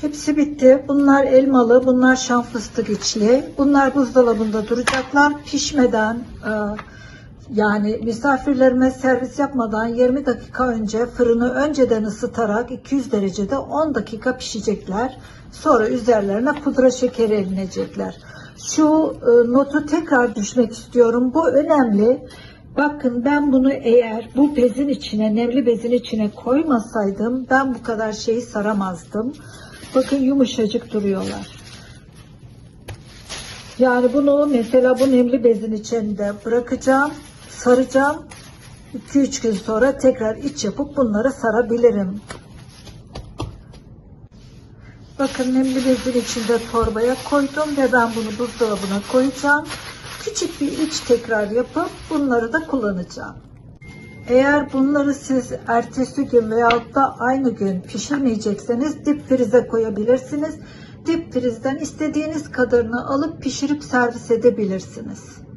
Hepsi bitti. Bunlar elmalı, bunlar şan fıstık içli. Bunlar buzdolabında duracaklar. Pişmeden e, yani misafirlerime servis yapmadan 20 dakika önce fırını önceden ısıtarak 200 derecede 10 dakika pişecekler. Sonra üzerlerine pudra şekeri elinecekler. Şu e, notu tekrar düşmek istiyorum. Bu önemli. Bakın ben bunu eğer bu bezin içine, nemli bezin içine koymasaydım ben bu kadar şeyi saramazdım. Bakın yumuşacık duruyorlar. Yani bunu mesela bu nemli bezin içinde bırakacağım, saracağım. 2-3 gün sonra tekrar iç yapıp bunları sarabilirim. Bakın nemli bezin içinde torbaya koydum ve ben bunu buzdolabına koyacağım. Küçük bir iç tekrar yapıp bunları da kullanacağım. Eğer bunları siz ertesi gün veyahut da aynı gün pişirmeyecekseniz dip frize koyabilirsiniz. Dip frizden istediğiniz kadarını alıp pişirip servis edebilirsiniz.